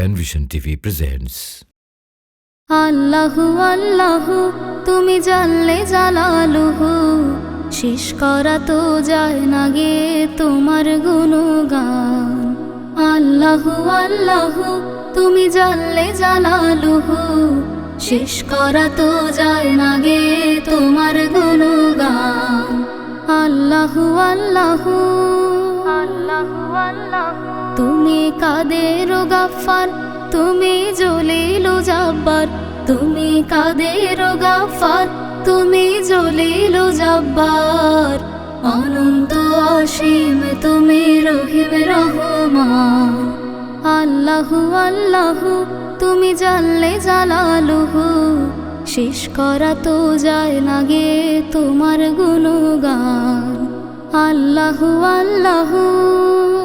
Penvision TV presents. আল্লাহু আল্লাহু তুমি জানলে জালালুহু। শেষ করা তো যায় না গে তোমার গুণগান। আল্লাহু আল্লাহু তুমি জানলে জালালুহু। শেষ করা তো যায় না গে তোমার গুণগান। আল্লাহু আল্লাহু। আল্লাহু আল্লাহু। তুমি কাদের গাফার, তুমি জলিল জাব্বার। তুমি কাদের গাফার, তুমি জলিল জাব্বার। অনন্ত অসীম তুমি রহিম রহমান। আল্লাহু আল্লাহু, তুমি জানলে জালালুহু। শেষ করা তো যায় না গে তোমার গুণগান। আল্লাহু আল্লাহু আল্লাহু আল্লাহু।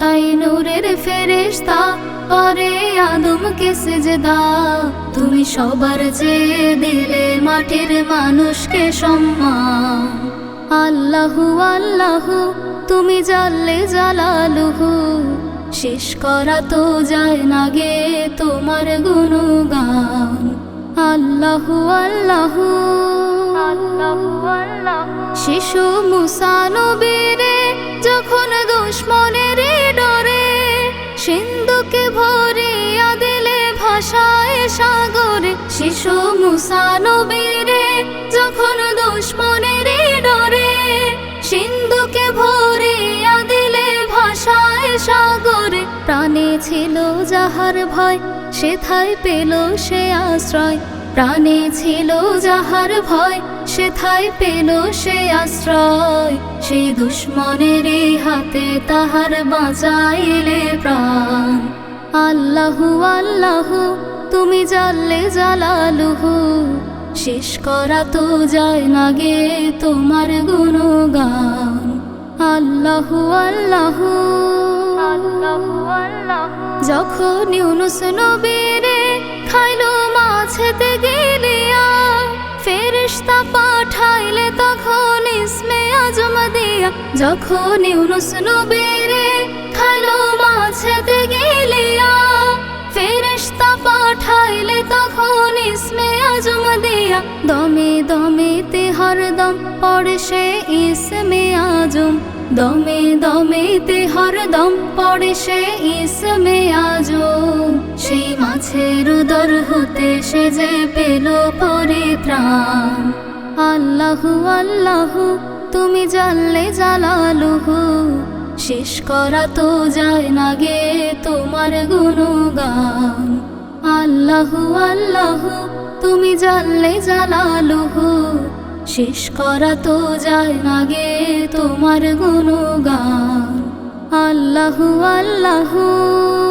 তাই নূরের ফেরিস্তা করে আদমকে সেজদা? তুমি সবার যে দিলে মাটির মানুষকে সম্মান। আল্লাহু আল্লাহু তুমি জানলে জালালুহু। শেষ করা তো যায় না গে তোমার গুণগান। আল্লাহু আল্লাহু। আল্লাহু আল্লাহু। শিশু মুসা সিন্ধুকে ভরিয়া দিলে ভাষায় সাগরে, শিশু মুসানো বেড়ে যখন দুশ্মনের ডরে। সিন্ধুকে ভরিয়া দিলে ভাষায় সাগরে, প্রাণে ছিল যাহার ভয়, সেথায় পেল সে আশ্রয়। প্রাণে ছিল যাহার ভয় সেথায় পেল সে আশ্রয়। সে দুশ্মনের হাতে তাহার বাঁচাইলে প্রাণ। আল্লাহু আল্লাহু তুমি জানলে জালালুহু। শেষ করা তো যায় না গে তোমার গুণগান। আল্লাহু আল্লাহু। আল্লাহু আল্লাহু। যখন ইউনুস নবীরে খাইলো মাছেতে গেলিয়া। ফেরেশতা পাঠাইলে তখন ইসমে আজম দিয়া। যখন ইউনুস নবীরে খাইলো মাছেতে গেলিয়া। ফেরেশতা পাঠাইলে তখন ইসমে আজম দিয়া। দমে দমে তে হরদম পড়ে সে ইসমে আজম। দমে দমে তে হরদম পড়ে সে ইসমে আজম সেই মাছের উদর হতে সে যে পেল পরিত্রাণ আল্লাহু আল্লাহু, তুমি জানলে জালালুহু। শেষ করা তো যায় না গে তোমার গুণগান। আল্লাহু আল্লাহু, তুমি জানলে জালালুহু। শেষ করা তো যায় না গে তোমার গুণগান। আল্লাহু আল্লাহু।